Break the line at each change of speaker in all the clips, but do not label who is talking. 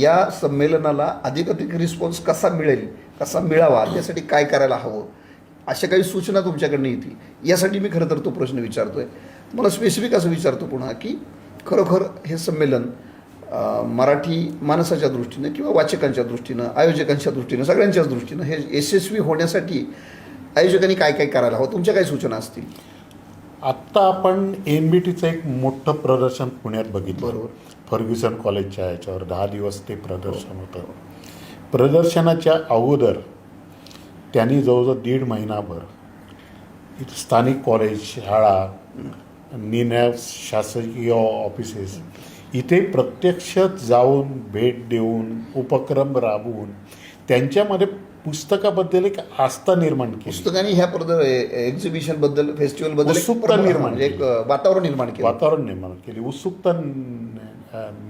या संमेलनाला अधिकाधिक रिस्पॉन्स कसा मिळेल कसा मिळावा त्यासाठी काय करायला हवं अशा काही सूचना तुमच्याकडनं येतील. यासाठी मी खरं तर तो प्रश्न विचारतोय. मला स्पेसिफिक असं विचारतो पुन्हा की खरोखर हे संमेलन मराठी माणसाच्या दृष्टीनं किंवा वाचकांच्या दृष्टीनं आयोजकांच्या दृष्टीनं सगळ्यांच्याच दृष्टीनं हे यशस्वी होण्यासाठी आयोजकांनी काय काय करायला हवं? तुमच्या काय सूचना असतील?
आत्ता आपण एन बी टीचं एक मोठं प्रदर्शन पुण्यात बघितलं.
बरोबर.
फर्ग्युसन कॉलेजच्या याच्यावर दहा दिवस ते प्रदर्शन होतं. प्रदर्शनाच्या अगोदर त्यांनी जवळजवळ दीड महिनाभर स्थानिक कॉलेज शाळा निन्या शासकीय ऑफिसेस इथे प्रत्यक्ष जाऊन भेट देऊन उपक्रम राबवून त्यांच्यामध्ये पुस्तकाबद्दल एक आस्था निर्माण केली.
पुस्तकांनी ह्या प्रद एक्झिबिशनबद्दल फेस्टिवलबद्दल एक
उत्सुकता निर्माण
म्हणजे एक वातावरण निर्माण केलं.
वातावरण निर्माण केली. उत्सुकता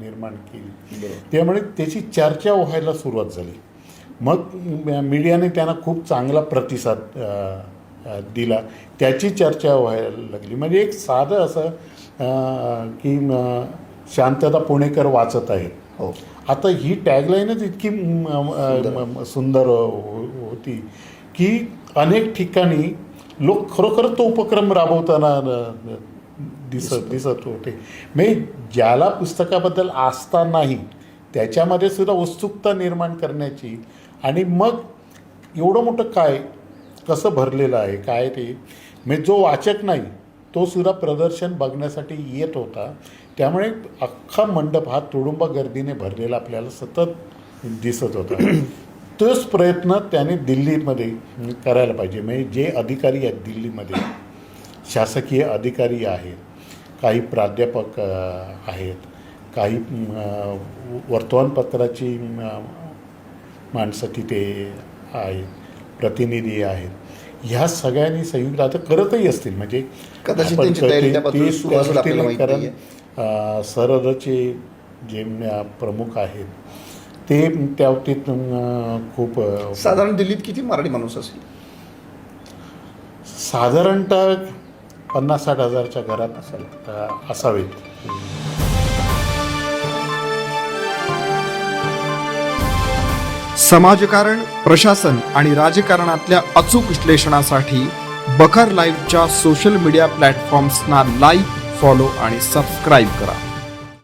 निर्माण केली. त्यामुळे त्याची चर्चा व्हायला सुरुवात झाली. मग मीडियाने त्यांना खूप चांगला प्रतिसाद दिला. त्याची चर्चा व्हायला लागली. म्हणजे एक साधं असं की शांतता पुणेकर वाचत आहेत.
हो.
आता ही टॅगलाईनच इतकी सुंदर. हो- होती की अनेक ठिकाणी लोक खरोखर तो उपक्रम राबवताना दिसत दिसत होते. म्हणजे ज्याला पुस्तकाबद्दल आस्था नाही त्याच्यामध्ये सुद्धा उत्सुकता निर्माण करण्याची आणि मग एवढं मोठं काय कसं भरलेलं आहे काय ते म्हणजे जो वाचक नाही तो सुद्धा प्रदर्शन बघण्यासाठी येत होता. त्यामुळे अख्खा मंडप हा तुडुंब गर्दीने भरलेला आपल्याला सतत दिसत होता. तोच प्रयत्न त्याने दिल्लीमध्ये करायला पाहिजे. म्हणजे जे अधिकारी आहेत दिल्लीमध्ये शासकीय अधिकारी आहेत काही प्राध्यापक आहेत काही वर्तमानपत्राची माणसं तिथे आहेत प्रतिनिधी आहेत. ह्या सगळ्यांनी संयुक्त आता करतही असतील. म्हणजे
कदाचित
आपण
त्यांची तयारी
ते-
त्या पातळीवर
ते
सुरू असेल आपल्याला
करतील,
माहिती
कारण
नाहीये.
अ, जे अ, प्रमुख आहेत ते त्या बाबतीत अ, खूप अ,
साधारण दिल्लीत किती मराठी माणूस असेल?
साधारणतः पन्नास साठ हजारच्या घरात असेल असावेत.
समाजकारण प्रशासन आणि राजकारणातल्या अचूक विश्लेषणासाठी बखर लाईव्हच्या सोशल मीडिया प्लॅटफॉर्म्सना लाईक फॉलो आणि सबस्क्राईब करा.